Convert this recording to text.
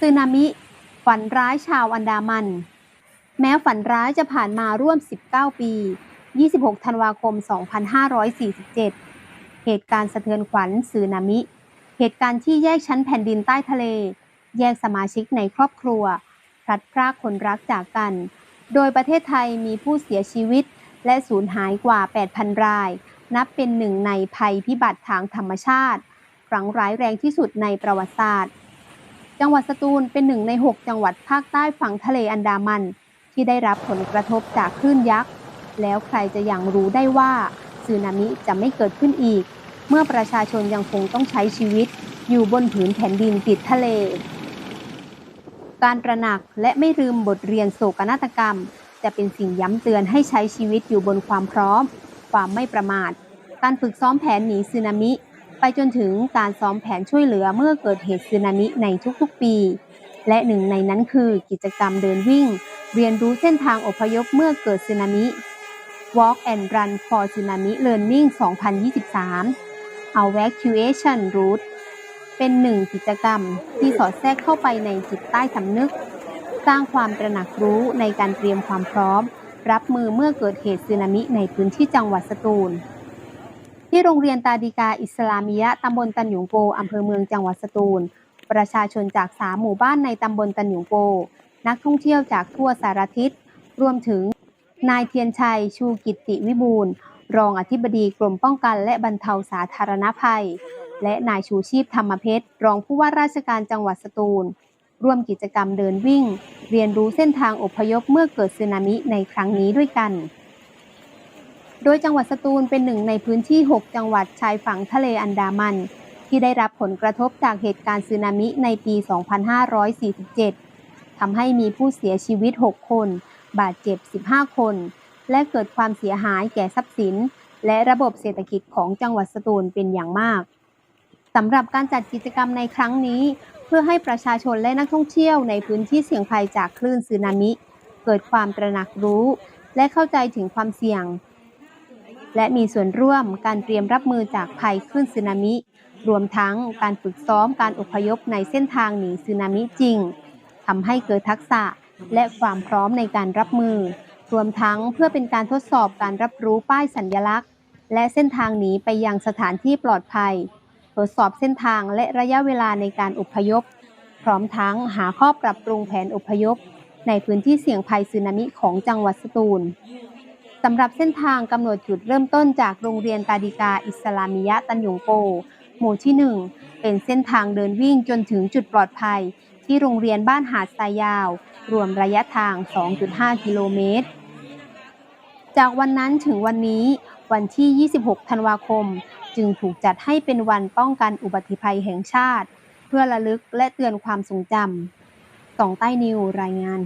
สึนามิ ฝันร้ายชาวอันดามัน แม้ฝันร้ายจะผ่านมาร่วม 19 ปี 26 ธันวาคม 2547 เหตุการณ์สะเทือนขวัญสึนามิ เหตุการณ์ที่แยกชั้นแผ่นดินใต้ทะเล แยกสมาชิกในครอบครัว พลัดพรากคนรักจากกัน โดยประเทศไทยมีผู้เสียชีวิต และสูญหายกว่า 8,000 ราย นับเป็นหนึ่งในภัยพิบัติทางธรรมชาติ ครั้งร้ายแรงที่สุดในประวัติศาสตร์ จังหวัดสตูลเป็นหนึ่งใน 6 จังหวัดภาคใต้ฝั่งทะเลอันดามัน ที่ได้รับผลกระทบจากคลื่นยักษ์ แล้วใครจะยังรู้ได้ว่าสึนามิจะไม่เกิดขึ้นอีก เมื่อประชาชนยังคงต้องใช้ชีวิต อยู่บนผืนแผ่นดินติดทะเล การตระหนักและไม่ลืมบทเรียนโศกนาฏกรรม จะเป็นสิ่งย้ำเตือนให้ใช้ชีวิตอยู่บนความพร้อม ความไม่ประมาท การฝึกซ้อมแผนหนีสึนามิ ไปจนถึงการซ้อมแผนช่วยเหลือเมื่อเกิดเหตุสึนามิในทุกๆปี และหนึ่งในนั้นคือกิจกรรมเดินวิ่ง เรียนรู้เส้นทางอพยพเมื่อเกิดสึนามิ Walk and Run for Tsunami Learning 2023 Evacuation Route เป็นหนึ่งกิจกรรมที่สอดแทรกเข้าไปในจิตใต้สำนึก สร้างความตระหนักรู้ในการเตรียมความพร้อม รับมือเมื่อเกิดเหตุสึนามิในพื้นที่จังหวัดสตูล ที่โรงเรียนตาดีกาอิสลามิยะตำบลตันหยงโปอำเภอเมืองจังหวัดสตูล ประชาชนจากสามหมู่บ้านในตำบลตันหยงโปนักท่องเที่ยวจากทั่วสารทิศ รวมถึงนายเทียนชัย ชูกิติวิบูลรองอธิบดีกรมป้องกันและบรรเทาสาธารณภัย และนายชูชีพธรรมเพชรรองผู้ว่าราชการจังหวัดสตูล ร่วมกิจกรรมเดินวิ่ง เรียนรู้เส้นทางอพยพเมื่อเกิดสึนามิในครั้งนี้ด้วยกัน โดยจังหวัดสตูลเป็นหนึ่งในพื้นที่ 6 จังหวัดชายฝั่งทะเลอันดามัน ที่ได้รับผลกระทบจากเหตุการณ์สึนามิในปี 2547 ทำให้มีผู้เสียชีวิต 6 คน บาดเจ็บ 15 คน และเกิดความเสียหายแก่ทรัพย์สิน และระบบเศรษฐกิจของจังหวัดสตูลเป็นอย่างมากสำหรับการจัดกิจกรรมในครั้งนี้ เพื่อให้ประชาชนและนักท่องเที่ยวในพื้นที่เสี่ยงภัยจากคลื่นสึนามิ เกิดความตระหนักรู้ และเข้าใจถึงความเสี่ยง และมีส่วนร่วมการเตรียมรับมือจากภัยคลื่นสึนามิ รวมทั้งการฝึกซ้อมการอพยพในเส้นทางหนีสึนามิจริงทำให้เกิดทักษะและความพร้อมในการรับมือ รวมทั้งเพื่อเป็นการทดสอบการรับรู้ป้ายสัญญลักษณ์ และเส้นทางหนีไปยังสถานที่ปลอดภัยทดสอบเส้นทางและระยะเวลาในการอพยพ พร้อมทั้งหาข้อปรับปรุงแผนอพยพ ในพื้นที่เสี่ยงภัยสึนามิของจังหวัดสตูล สำหรับเส้นทางกำหนดจุดเริ่มต้นจากโรงเรียนตาดิกาอิสลามิยะตันยงโปหมู่ที่ 1 เป็นเส้นทางเดินวิ่งจนถึงจุดปลอดภัย ที่โรงเรียนบ้านหาดทรายยาว รวมระยะทาง 2.5 กิโลเมตร จากวันนั้นถึงวันนี้ วันที่ 26 ธันวาคม จึงถูกจัดให้เป็นวันป้องกันอุบัติภัยแห่งชาติ เพื่อระลึกและเตือนความทรงจำสองใต้นิวรายงาน